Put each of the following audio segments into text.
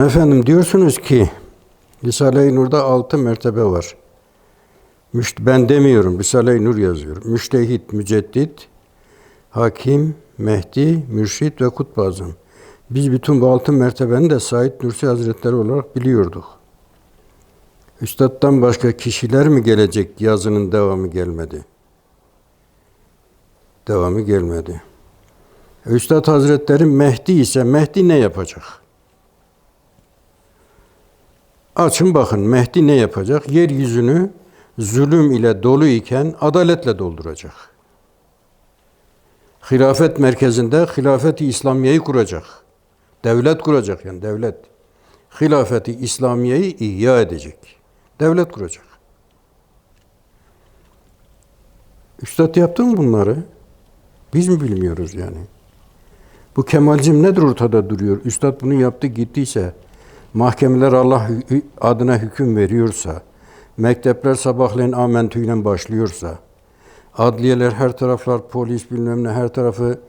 Efendim diyorsunuz ki Risale-i Nur'da altı mertebe var. Ben demiyorum, Risale-i Nur yazıyor. Müştehit, müceddit, hakim, mehdi, mürşit ve kutb azam. Biz bütün bu altı mertebeni de Said Nursi Hazretleri olarak biliyorduk. Üstad'dan başka kişiler mi gelecek yazının devamı gelmedi? Devamı gelmedi. Üstad Hazretleri Mehdi ise Mehdi ne yapacak? Açın bakın Mehdi ne yapacak? Yeryüzünü zulüm ile dolu iken adaletle dolduracak. Hilafet merkezinde hilafeti İslamiye'yi kuracak. Devlet kuracak yani devlet. Hilafeti İslamiye'yi ihya edecek. Devlet kuracak. Üstad yaptı mı bunları? Biz mi bilmiyoruz yani? Bu kemalcim nedir ortada duruyor? Üstad bunu yaptı gittiyse, mahkemeler Allah adına hüküm veriyorsa, mektepler sabahleyin amentüyle başlıyorsa, adliyeler her taraflar polis bilmem ne her tarafı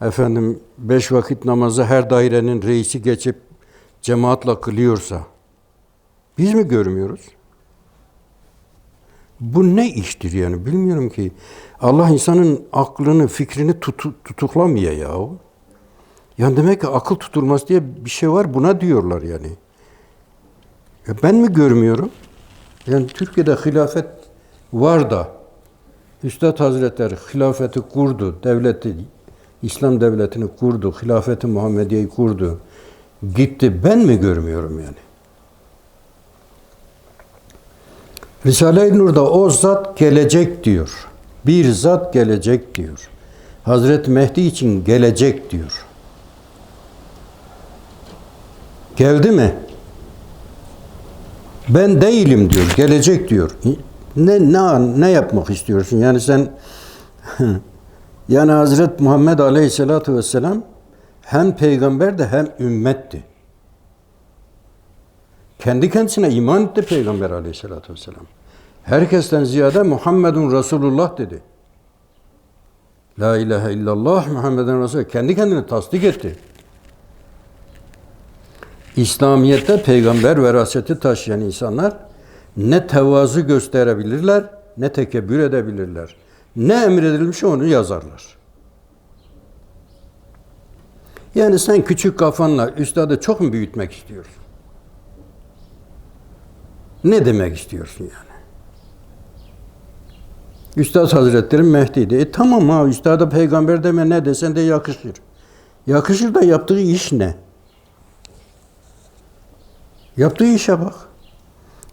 efendim beş vakit namazı her dairenin reisi geçip cemaatle kılıyorsa, biz mi görmüyoruz? Bu ne iştir yani bilmiyorum ki. Allah insanın aklını, fikrini tutu, tutuklamıyor ya. Yani demek ki akıl tutulması diye bir şey var buna diyorlar yani. Ya ben mi görmüyorum? Yani Türkiye'de hilafet var da Üstad Hazretleri hilafeti kurdu, devleti, İslam devletini kurdu, hilafeti Muhammediye'yi kurdu. Gitti. Ben mi görmüyorum yani? Risale-i Nur'da o zat gelecek diyor. Bir zat gelecek diyor. Hazreti Mehdi için gelecek diyor. Geldi mi? Ben değilim diyor. Gelecek diyor. Ne ne ne yapmak istiyorsun? Yani sen yani Hazreti Muhammed Aleyhisselatü Vesselam hem peygamber de hem ümmetti. Kendi kendisine iman etti Peygamber Aleyhisselatü Vesselam. Herkesten ziyade Muhammedun Resulullah dedi. La ilahe illallah Muhammeden Resulullah. Kendi kendini tasdik etti. İslamiyet'te peygamber veraseti taşıyan insanlar ne tevazu gösterebilirler, ne tekebbür edebilirler. Ne emredilmiş onu yazarlar. Yani sen küçük kafanla üstadı çok mu büyütmek istiyorsun? Ne demek istiyorsun yani? Üstad Hazretleri Mehdi'ydi. E tamam ha üstada peygamber deme ne desen de yakışır. Yakışır da yaptığı iş ne? Yaptığı işe bak.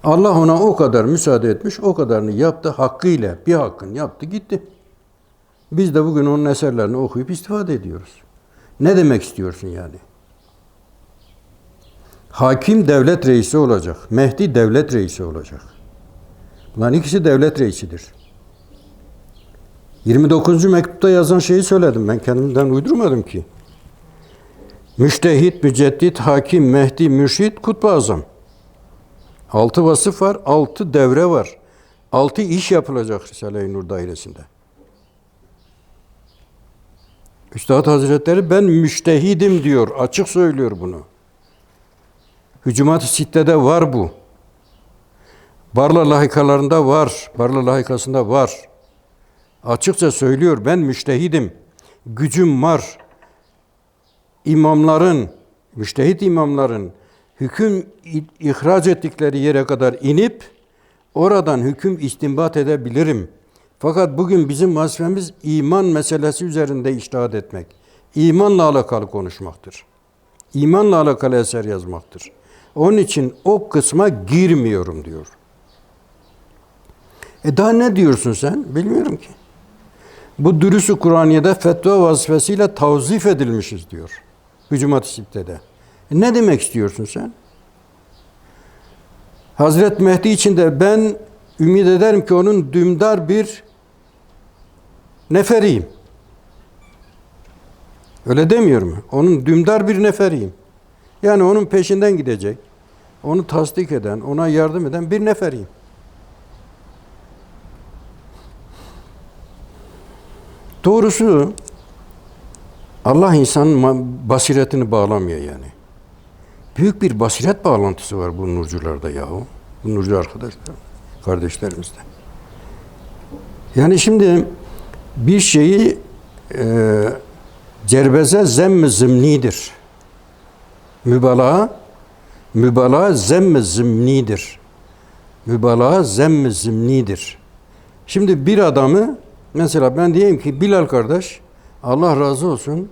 Allah ona o kadar müsaade etmiş, o kadarını yaptı hakkıyla. Bir hakkın yaptı gitti. Biz de bugün onun eserlerini okuyup istifade ediyoruz. Ne demek istiyorsun yani? Hakim devlet reisi olacak. Mehdi devlet reisi olacak. Bunların ikisi devlet reisidir. 29. mektupta yazan şeyi söyledim. Ben kendimden uydurmadım ki. Müştehit, müceddit, hakim, mehdi, mürşit, kutbu azam. Altı vasıf var, altı devre var. Altı iş yapılacak Risale-i Nur dairesinde. Üstad Hazretleri ben müştehidim diyor. Açık söylüyor bunu. Hücumat-ı Sitte'de var bu. Barla lahikalarında var. Barla lahikasında var. Açıkça söylüyor ben müştehidim. Gücüm var. İmamların, müştehit imamların hüküm ihraç ettikleri yere kadar inip oradan hüküm istinbat edebilirim. Fakat bugün bizim vazifemiz iman meselesi üzerinde iştahat etmek. İmanla alakalı konuşmaktır. İmanla alakalı eser yazmaktır. Onun için o kısma girmiyorum diyor. E daha ne diyorsun sen? Bilmiyorum ki. Bu dürüsü Kur'aniye'de fetva vazifesiyle tavzif edilmişiz diyor. Hücumat-ı Sitte'de. E ne demek istiyorsun sen? Hazret Mehdi için de ben ümit ederim ki onun dümdar bir neferiyim. Öyle demiyor mu? Onun dümdar bir neferiyim. Yani onun peşinden gidecek, onu tasdik eden, ona yardım eden bir neferiyim. Doğrusu Allah insanın basiretini bağlamıyor yani. Büyük bir basiret bağlantısı var bu nurcularda yahu. Bu nurcu arkadaşlar, kardeşlerimizde. Yani şimdi bir şeyi e, cerbeze zemm zımnidir. Mübalağa, mübalağa zemm zımnidir. Mübalağa zemm zımnidir. Şimdi bir adamı mesela ben diyeyim ki Bilal kardeş Allah razı olsun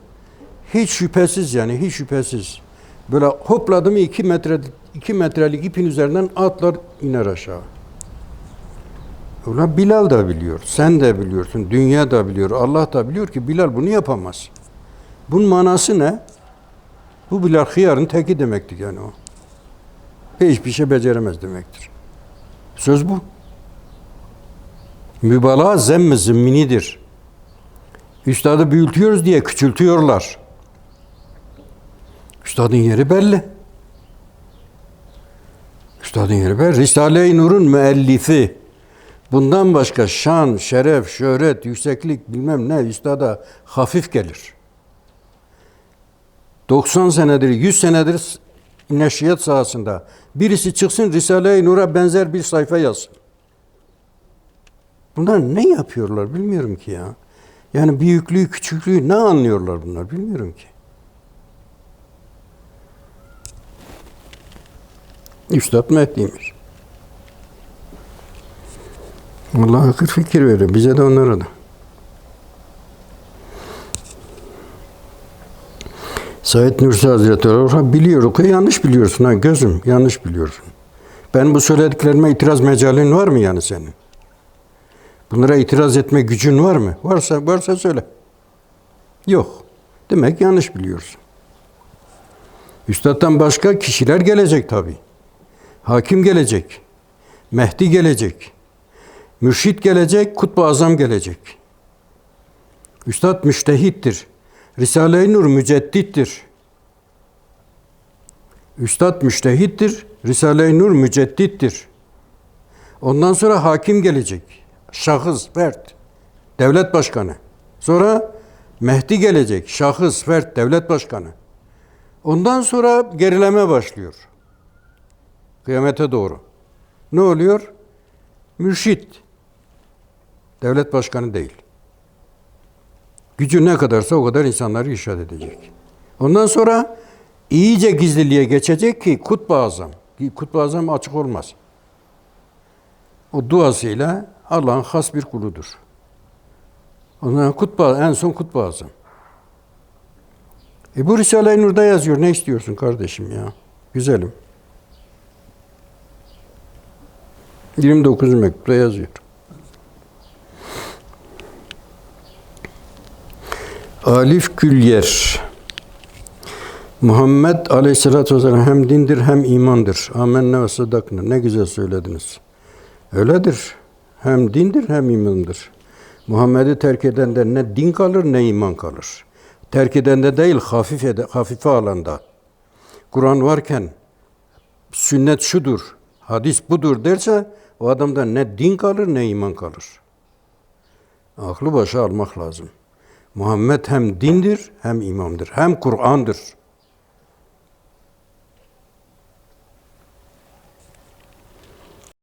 hiç şüphesiz yani hiç şüphesiz böyle hopladı mı iki metre iki metrelik ipin üzerinden atlar iner aşağı. Ulan Bilal da biliyor, sen de biliyorsun, dünya da biliyor, Allah da biliyor ki Bilal bunu yapamaz. Bunun manası ne? Bu Bilal hıyarın teki demektir yani o. Hiçbir şey beceremez demektir. Söz bu. Mübalağa zemm zimminidir. Üstadı büyütüyoruz diye küçültüyorlar. Üstadın yeri belli. Üstadın yeri belli. Risale-i Nur'un müellifi. Bundan başka şan, şeref, şöhret, yükseklik bilmem ne üstada hafif gelir. 90 senedir, 100 senedir neşriyat sahasında birisi çıksın Risale-i Nur'a benzer bir sayfa yazsın. Bunlar ne yapıyorlar bilmiyorum ki ya. Yani büyüklüğü, küçüklüğü ne anlıyorlar bunlar bilmiyorum ki. Üstad Mehdi'ymiş. Allah akıl fikir veriyor. Bize de onlara da. Said Nursi Hazretleri olarak biliyor ki yanlış biliyorsun ha gözüm yanlış biliyorsun. Ben bu söylediklerime itiraz mecalin var mı yani senin? Bunlara itiraz etme gücün var mı? Varsa varsa söyle. Yok. Demek yanlış biliyorsun. Üstad'dan başka kişiler gelecek tabi. Hakim gelecek. Mehdi gelecek. Mürşit gelecek, Kutbu Azam gelecek. Üstad müştehittir. Risale-i Nur müceddittir. Üstad müştehittir. Risale-i Nur müceddittir. Ondan sonra hakim gelecek. Şahıs, fert. Devlet başkanı. Sonra Mehdi gelecek. Şahıs, fert, devlet başkanı. Ondan sonra gerileme başlıyor. Kıyamete doğru. Ne oluyor? Mürşit. Devlet başkanı değil. Gücü ne kadarsa o kadar insanları irşad edecek. Ondan sonra iyice gizliliğe geçecek ki kutbu azam. Kutbu azam açık olmaz. O duasıyla Allah'ın has bir kuludur. Ondan kutbu, en son kutbu azam. E bu Risale-i Nur'da yazıyor. Ne istiyorsun kardeşim ya? Güzelim. 29 mektupta yazıyor. Alif Gülyer Muhammed Aleyhisselatü Vesselam hem dindir hem imandır. Amenna ve sadakna. Ne güzel söylediniz. Öyledir. Hem dindir hem imandır. Muhammed'i terk edende ne din kalır ne iman kalır. Terk edende değil hafif ede, hafife alanda. Kur'an varken sünnet şudur, hadis budur derse o adamda ne din kalır ne iman kalır. Aklı başa almak lazım. Muhammed hem dindir hem imamdır. Hem Kur'an'dır.